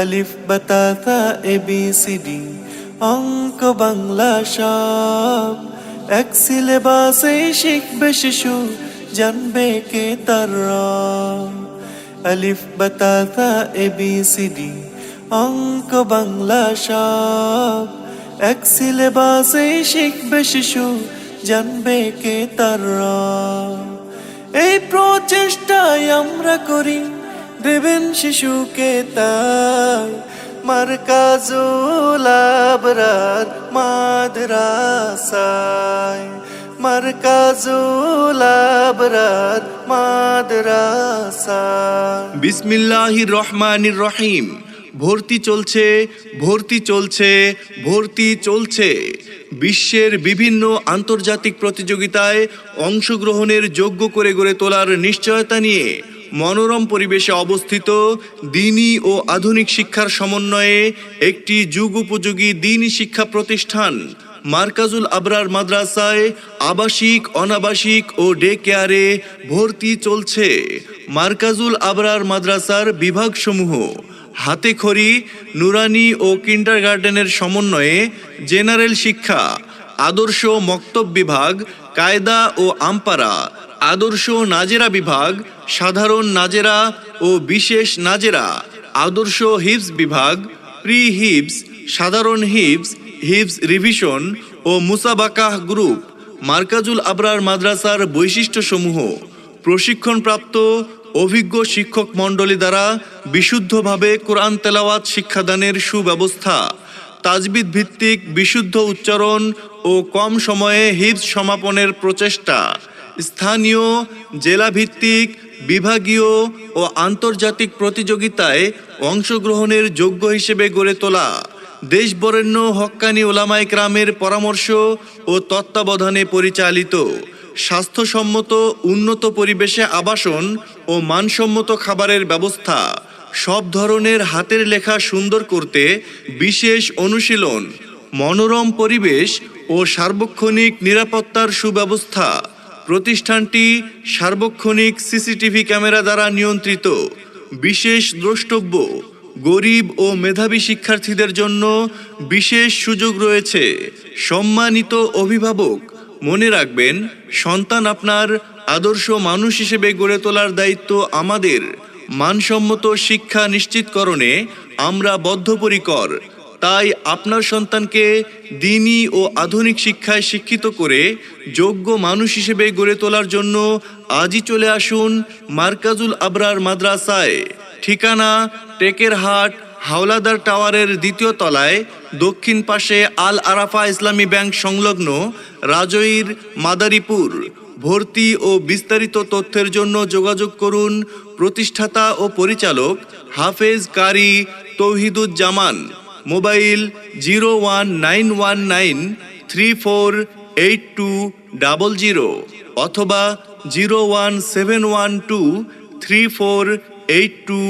আলিফ বাতাতা A B C D অঙ্ক, বাংলা, সব। এক সিলেবাসে শিখবে শিশু, জানবে কে তার আলিফ বাতাতা এ বি সি ডি অঙ্ক, বাংলা, সব। এক সিলেবাসে শিখবে শিশু, জানবে কে তার এই প্রচেষ্টায় আমরা করি দেবেন শিশুকে তাই। মার্কাজুল আবরার মাদ্রাসায়। মার্কাজুল আবরার মাদ্রাসায় বিসমিল্লাহির রহমানির রহিম ভর্তি চলছে ভর্তি চলছে ভর্তি চলছে। বিশ্বের বিভিন্ন আন্তর্জাতিক প্রতিযোগিতায় অংশগ্রহণের যোগ্য করে গড়ে তোলার নিশ্চয়তা নিয়ে মনোরম পরিবেশে অবস্থিত দিনী ও আধুনিক শিক্ষার সমন্বয়ে একটি যুগ উপযোগী দিনী শিক্ষা প্রতিষ্ঠান, মার্কাজুল আবরার মাদ্রাসায় আবাসিক, অনাবাসিক ও ডে কেয়ারে ভর্তি চলছে। মার্কাজুল আবরার মাদ্রাসার বিভাগসমূহ হাতে খড়ি নুরানি ও কিন্ডার গার্ডেনের সমন্বয়ে জেনারেল শিক্ষা, আদর্শ মক্তব বিভাগ, কায়দা ও আমপারা আদর্শ নাজেরা বিভাগ, সাধারণ নাজেরা ও বিশেষ নাজেরা। আদর্শ হিপস বিভাগ প্রি হিপস সাধারণ হিপস হিপস রিভিশন ও মুসাবাকাহ গ্রুপ, মার্কাজুল আবরার মাদ্রাসার বৈশিষ্ট্যসমূহ। প্রশিক্ষণপ্রাপ্ত অভিজ্ঞ শিক্ষক মণ্ডলী দ্বারা বিশুদ্ধভাবে কোরআন তেলাওয়াত শিক্ষাদানের সুব্যবস্থা। তাজবিদ ভিত্তিক বিশুদ্ধ উচ্চারণ ও কম সময়ে হিপস সমাপনের প্রচেষ্টা। স্থানীয় জেলা ভিত্তিক বিভাগীয় ও আন্তর্জাতিক প্রতিযোগিতায় অংশগ্রহণের যোগ্য হিসেবে গড়ে তোলা দেশ বরেণ্য হক্কানি ওলামাই ক্রামের পরামর্শ ও তত্ত্বাবধানে পরিচালিত স্বাস্থ্যসম্মত, উন্নত পরিবেশে আবাসন ও মানসম্মত খাবারের ব্যবস্থা সব ধরনের হাতের লেখা সুন্দর করতে বিশেষ অনুশীলন, মনোরম পরিবেশ ও সার্বক্ষণিক নিরাপত্তার সুব্যবস্থা প্রতিষ্ঠানটি সার্বক্ষণিক সিসিটিভি ক্যামেরা দ্বারা নিয়ন্ত্রিত, বিশেষ দ্রষ্টব্য, গরিব ও মেধাবী শিক্ষার্থীদের জন্য বিশেষ সুযোগ রয়েছে। সম্মানিত অভিভাবক, মনে রাখবেন, সন্তান আপনার আদর্শ মানুষ হিসেবে গড়ে তোলার দায়িত্ব আমাদের। মানসম্মত শিক্ষা নিশ্চিতকরণে আমরা বদ্ধপরিকর। তাই আপনার সন্তানকে দিনী ও আধুনিক শিক্ষায় শিক্ষিত করে যোগ্য মানুষ হিসেবে গড়ে তোলার জন্য আজই চলে আসুন মার্কাজুল আবরার মাদ্রাসায়। ঠিকানা টেকেরহাট, হাওলাদার টাওয়ারের দ্বিতীয় তলায়, দক্ষিণ পাশে আল আরাফা ইসলামী ব্যাংক সংলগ্ন রাজৈর মাদারীপুর। ভর্তি ও বিস্তারিত তথ্যের জন্য যোগাযোগ করুন প্রতিষ্ঠাতা ও পরিচালক Hafez Qari Tauhiduzzaman. Mobile zero one nine one nine three four eight two double zero অথবা zero one seven one two three four eight two